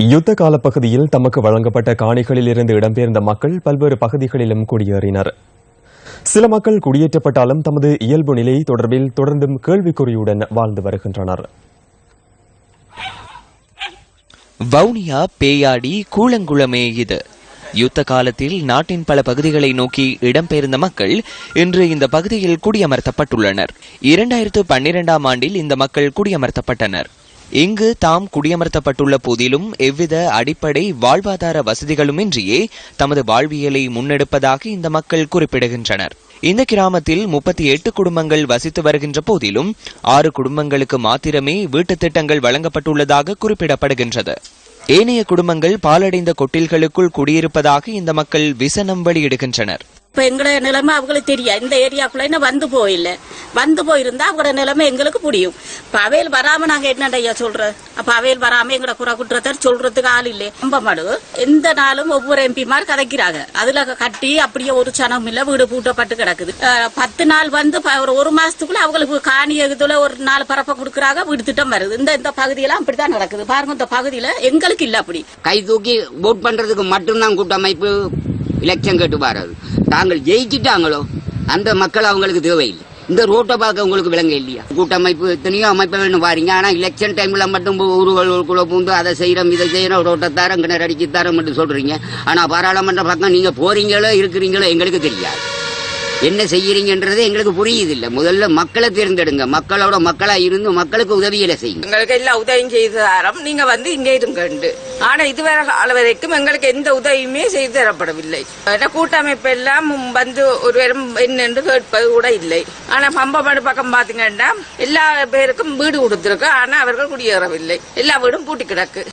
யுத்த கால பகுதியில் தமக்கு வழங்கப்பட்ட காணிகளில் இருந்து இடம்பெயர்ந்த மக்கள் பல்வேறு பகுதிகளிலும் குடியேறினர். சில மக்கள் குடியேற்றப்பட்டாலும் தமது இயல்பு நிலை தொடர்பில் தொடர்ந்தும் கேள்விக்குறியுடன் வாழ்ந்து வருகின்றனர். வவுனியா பேயாடி கூலங்குளமே இது. யுத்த காலத்தில் நாட்டின் பல பகுதிகளை நோக்கி இடம்பெயர்ந்த மக்கள் இன்று இந்த பகுதியில் குடியமர்த்தப்பட்டுள்ளனர். இரண்டாயிரத்து பன்னிரெண்டாம் ஆண்டில் இந்த மக்கள் குடியமர்த்தப்பட்டனர். இங்கு தாம் குடியமர்த்தப்பட்டுள்ள போதிலும் எவ்வித அடிப்படை வாழ்வாதார வசதிகளுமின்றியே தமது வாழ்வியலை முன்னெடுப்பதாக இந்த மக்கள் குறிப்பிடுகின்றனர். இந்த கிராமத்தில் முப்பத்தி எட்டு குடும்பங்கள் வசித்து வருகின்ற போதிலும் ஆறு குடும்பங்களுக்கு மாத்திரமே வீட்டுத் திட்டங்கள் வழங்கப்பட்டுள்ளதாக குறிப்பிடப்படுகின்றது. ஏனைய குடும்பங்கள் பாலடைந்த கொட்டில்களுக்குள் குடியிருப்பதாக இந்த மக்கள் விசனம் வெளியிடுகின்றனர். இப்போ எங்களோட நிலைமை அவங்களுக்கு தெரியும் இந்த ஏரியாக்குள்ளே வந்து போயில்லை. வந்து போயிருந்தா அவங்களோட நிலைமை எங்களுக்கு புரியும். இப்போ அவையில் வராமல் நாங்கள் என்னடையா சொல்கிற அப்போ அவையில் வராமல் எங்களோட குறை குற்றத்தை சொல்கிறதுக்கு ஆள் இல்லை ரொம்ப மடு. எந்த நாளும் ஒவ்வொரு எம்பிமார் கதைக்கிறாங்க. அதில் கட்டி அப்படியே ஒரு சனம் இல்லை வீடு பூட்டப்பட்டு கிடக்குது. பத்து நாள் வந்து ப- ஒரு ஒரு மாசத்துக்குள்ள அவங்களுக்கு காணி எகுதுல ஒரு நாலு பரப்ப கொடுக்குறாங்க வீடு திட்டம் வருது. இந்த இந்த பகுதியெல்லாம் அப்படி தான் நடக்குது. பாருங்க இந்த பகுதியில் எங்களுக்கு இல்லை அப்படி. கை தூக்கி ஓட் பண்ணுறதுக்கு மட்டும்தான் கூட்டமைப்பு எலெக்ஷன் கேட்டு வர்றது தாங்கள் ஜெயிச்சுட்டாங்களோ அந்த மக்கள் அவங்களுக்கு தேவையில்லை. இந்த ரோட்டை பார்க்க உங்களுக்கு விளங்க இல்லையா? கூட்டமைப்பு எத்தனையோ அமைப்பை வேணும் பாருங்க. ஆனா எலெக்ஷன் டைம்ல மட்டும் ஊர்களுக்குள்ள பூந்து அதை செய்யறோம் இதை செய்யறோம் ரோட்டை தரம் கிணறு அடிச்சு தரம் மட்டும் சொல்றீங்க. ஆனா பாராளுமன்ற பக்கம் நீங்க போறீங்களோ இருக்கிறீங்களோ எங்களுக்கு தெரியாது. என்ன செய்யறீங்கன்றது எங்களுக்கு புரியுது இல்ல முதல்ல மக்களை தேர்ந்தெடுங்க. மக்களோட மக்களா இருந்து மக்களுக்கு உதவியில செய்யுங்க. எங்களுக்கு எல்லா உதவியும் செய்து தரோம் நீங்க வந்து இங்கே இருங்கண்டு ஆனா இதுவரை கால வரைக்கும் எங்களுக்கு எந்த உதவியுமே செய்து தரப்படவில்லை. கூட்டமைப்பு எல்லாம் வந்து ஒருவரும் என்னென்று கேட்பது கூட இல்லை. ஆனா பம்பமடு பக்கம் பாத்தீங்கன்னா எல்லா பேருக்கும் வீடு கொடுத்திருக்கு. ஆனா அவர்கள் குடியேறவில்லை. எல்லா வீடும் பூட்டி கிடக்கு